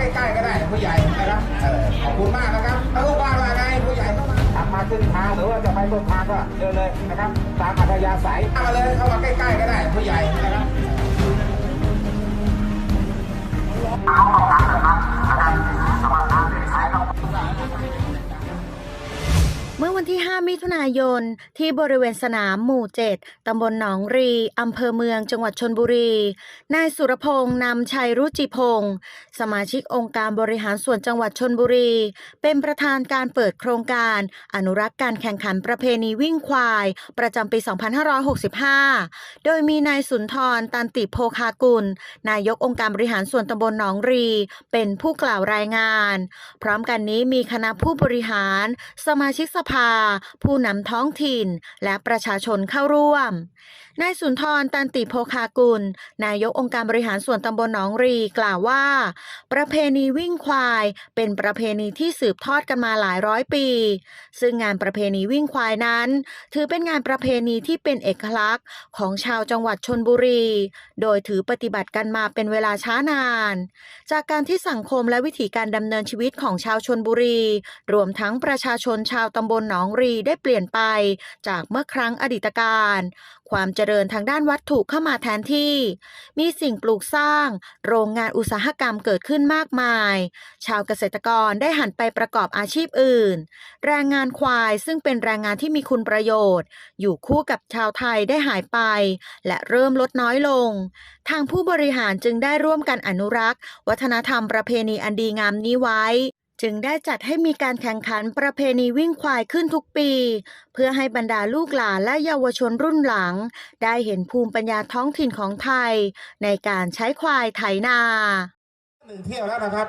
ใกล้ๆก็ได้ผู้ใหญ่นะครับเออขอบคุณมากนะครับแล้วลูกบ้านว่าไงผู้ใหญ่เข้ามาขับมาครึ่งทางหรือว่าจะไปต้นทางก็เดินเลยนะครับ ตามอัธยาศัยเข้ามาเลยเข้ามาใกล้ๆก็ได้ผู้ใหญ่นะครับ เมื่อวันที่ 5 มิถุนายน ที่บริเวณสนามหมู่ 7 ตำบลหนองรี อำเภอเมือง จังหวัดชนบุรี นายสุรพงษ์นำชัยรุจิพงศ์สมาชิกองค์การบริหารส่วนจังหวัดชนบุรี เป็นประธานการเปิดโครงการ อนุรักษ์การแข่งขันประเพณีวิ่งควาย ประจำปี 2565 โดยมีนายสุนทร ตันติโพคากุล นายกองค์การบริหารส่วนตำบลหนองรี เป็นผู้กล่าวรายงาน พร้อมกันนี้มีคณะผู้บริหาร สมาชิกสภา ผู้นำท้องถิ่น และประชาชนเข้าร่วม นายสุนทรตันติโพคากุล นายกองค์การบริหารส่วนตำบลหนองรีกล่าวว่า ประเพณีวิ่งควายเป็นประเพณีที่สืบทอดกันมาหลายร้อยปี ซึ่งงานประเพณีวิ่งควายนั้น ถือเป็นงานประเพณีที่เป็นเอกลักษณ์ของชาวจังหวัดชนบุรี โดยถือปฏิบัติกันมาเป็นเวลาช้านาน จากการที่สังคมและวิถีการดำเนินชีวิตของชาวชนบุรี รวมทั้งประชาชนชาวตำบลหนองรีได้เปลี่ยนไปจากเมื่อครั้งอดีตการ ความเจริญทางด้านวัตถุเข้ามาแทนที่ มีสิ่งปลูกสร้าง โรงงานอุตสาหกรรมเกิดขึ้นมากมาย ชาวเกษตรกรได้หันไปประกอบอาชีพอื่น แรงงานควายซึ่งเป็นแรงงานที่มีคุณประโยชน์ อยู่คู่กับชาวไทยได้หายไป และเริ่มลดน้อยลง ทางผู้บริหารจึงได้ร่วมกันอนุรักษ์ วัฒนธรรมประเพณีอันดีงามนี้ไว้ จึงได้จัดให้มีการแข่งขันประเพณีวิ่งควายขึ้นทุกปี เพื่อให้บรรดาลูกหลานและเยาวชนรุ่นหลัง ได้เห็นภูมิปัญญาท้องถิ่นของไทย ในการใช้ควายไถนาหนึ่งเที่ยวแล้วนะครับ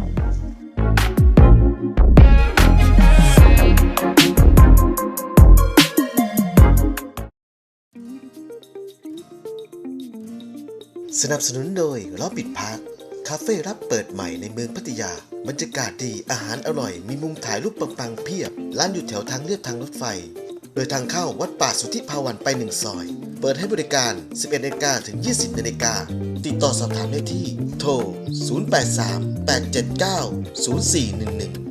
สนับสนุนโดยล้อปิดพาร์คคาเฟ่รับเปิดใหม่ในเมืองพัทยา บรรยากาศดีอาหารอร่อย มีมุมถ่ายรูปปังๆเพียบ ร้านอยู่แถวทางเลียบทางรถไฟ โดยทางเข้าวัดป่าสุทธิภาวันไปหนึ่งซอย เปิดให้บริการ 11นาฬิกาถึง 20นาฬิกาติดต่อสอบถามได้ที่ โทร 083 879 0411